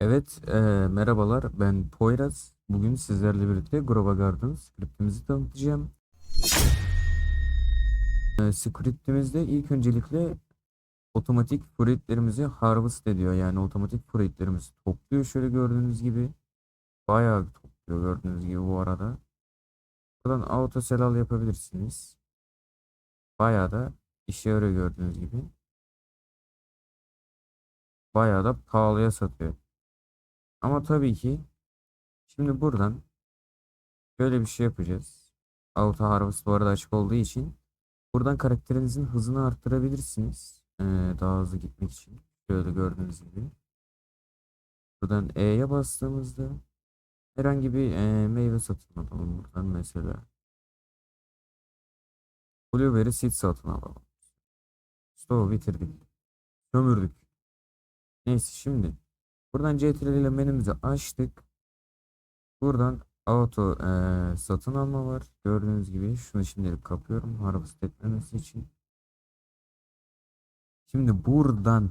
Evet, eee, merhabalar. Ben Poyraz. Bugün sizlerle birlikte Grova Garden scriptimizi tanıtacağım. Eee, scriptimizde ilk öncelikle otomatik fruitlerimizi harvest ediyor. Yani otomatik fruitlerimizi topluyor. Şöyle gördüğünüz gibi. Bayağı topluyor gördüğünüz gibi bu arada. Buradan auto sell al yapabilirsiniz. Bayağı da işe yarıyor gördüğünüz gibi. Bayağı da pahalıya satıyor. Ama tabii ki şimdi buradan Şöyle bir şey yapacağız. Auto Harvest bu arada açık olduğu için buradan karakterinizin hızını arttırabilirsiniz. Ee, daha hızlı gitmek için. Şöyle gördüğünüz gibi. Buradan E'ye bastığımızda herhangi bir e, meyve satın alalım buradan mesela. Blueberry seed satın alalım. Stoğu bitirdik. Sömürdük. Neyse şimdi buradan CTRL ile menümüzü açtık. Buradan Auto eee, satın alma var. Gördüğünüz gibi şunu şimdilik kapıyorum. Harvest etmemesi için. Şimdi buradan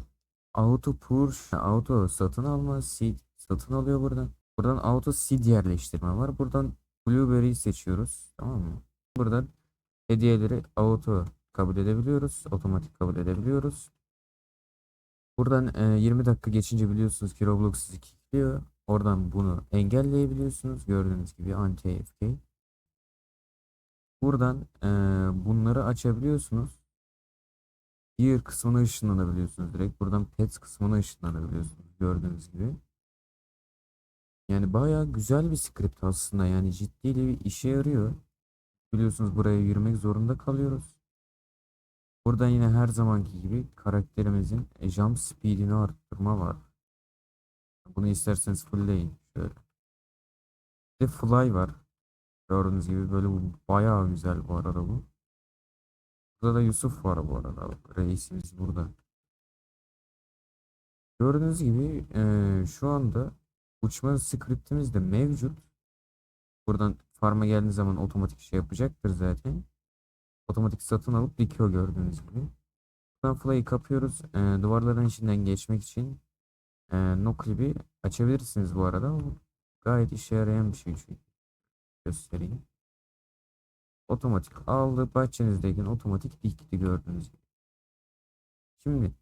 Auto Push, Auto satın alma, Seed satın alıyor buradan. Buradan Auto Seed yerleştirme var. Buradan Blueberry seçiyoruz. Tamam mı? Buradan hediyeleri Auto kabul edebiliyoruz. Otomatik kabul edebiliyoruz. Buradan eee, 20 dakika geçince biliyorsunuz ki Roblox sizi kilitliyor. Oradan bunu engelleyebiliyorsunuz. Gördüğünüz gibi anti AFK. Buradan eee, bunları açabiliyorsunuz. Diğer kısmına ışınlanabiliyorsunuz. Direkt buradan pets kısmına ışınlanabiliyorsunuz. Gördüğünüz gibi. Yani bayağı güzel bir script aslında. Yani ciddi bir işe yarıyor. Biliyorsunuz buraya yürümek zorunda kalıyoruz. Burada yine her zamanki gibi karakterimizin e, jump speed'ini arttırma var. Bunu isterseniz fullleyin. Şöyle. Bir de fly var. Gördüğünüz gibi böyle bu bayağı güzel bu arada bu. Burada da Yusuf var bu arada. Reisimiz burada. Gördüğünüz gibi eee, şu anda uçma scriptimiz de mevcut. Buradan farm'a geldiğiniz zaman otomatik şey yapacaktır zaten. Otomatik satın alıp dikiyor gördüğünüz gibi. Buradan fly'ı kapıyoruz. Eee, duvarların içinden geçmek için eee no clip'i açabilirsiniz bu arada. O gayet işe yarayan bir şey çünkü. Göstereyim. Otomatik aldı. Bahçenizdeyken otomatik dikti gördüğünüz gibi. Şimdi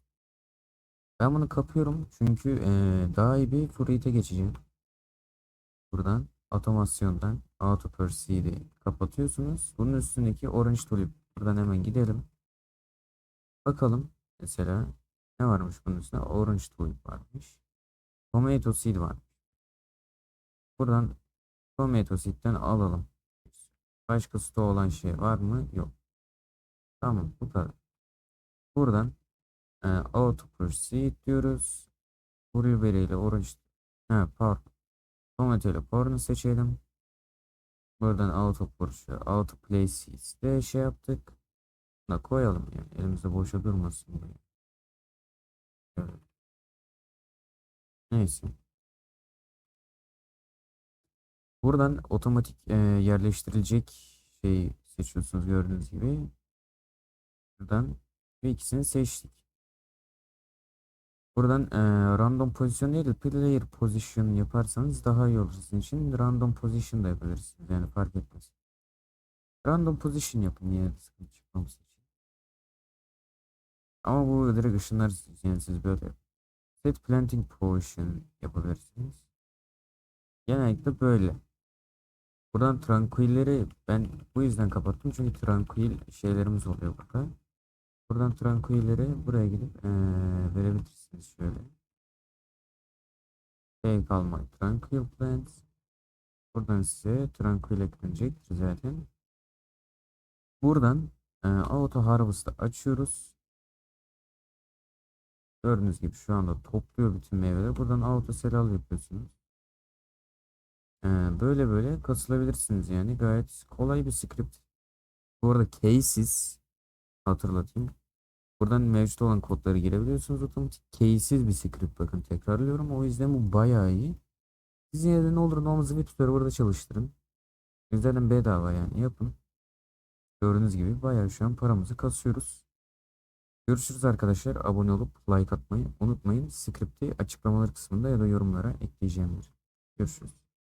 ben bunu kapıyorum çünkü eee, daha iyi bir fruit'e geçeceğim. Buradan otomasyondan auto proceed'i kapatıyorsunuz. Bunun üstündeki orange tulip. Buradan hemen gidelim. Bakalım mesela ne varmış bunun üstünde? Orange tulip varmış. Tomato seed var. Buradan tomato seed'den alalım. Başka stoğu olan şey var mı? Yok. Tamam bu kadar. Buradan e, auto proceed diyoruz. Blueberry ile orange ha, pardon. Tomato ile porno seçelim. Buradan auto push'u auto places de şey yaptık. Da koyalım yani. Elimizde boşa durmasın buraya. Evet. Neyse. Buradan otomatik e, yerleştirilecek şeyi seçiyorsunuz gördüğünüz gibi. Buradan ve ikisini seçtik. Buradan e, random pozisyon değil de player position yaparsanız daha iyi olur sizin için. Random position da yapabilirsiniz yani fark etmez. Random position yapın de sıkıntı çıkmaması için. Ama bu direkt ışınlar yani siz böyle. Set planting position yapabilirsiniz. Genellikle böyle. Buradan tranquilleri ben bu yüzden kapattım çünkü tranquil şeylerimiz oluyor burada. Buradan tranquilleri buraya gidip eee, verebilirsiniz şöyle. Take all my tranquil plants. Buradan size tranquil eklenecektir zaten. Buradan eee, auto harvest'ı açıyoruz. Gördüğünüz gibi şu anda topluyor bütün meyveleri. Buradan auto sell al yapıyorsunuz. Eee, böyle böyle katılabilirsiniz yani. Gayet kolay bir script. Bu arada cases hatırlatayım. Buradan mevcut olan kodları girebiliyorsunuz otomatik. Case'siz bir script bakın tekrarlıyorum. O yüzden bu bayağı iyi. Siz yine de ne olur ne olmaz web server'da çalıştırın. Zaten bedava yani yapın. Gördüğünüz gibi bayağı şu an paramızı kasıyoruz. Görüşürüz arkadaşlar. Abone olup like atmayı unutmayın. Skripti açıklamalar kısmında ya da yorumlara ekleyeceğimdir. Görüşürüz.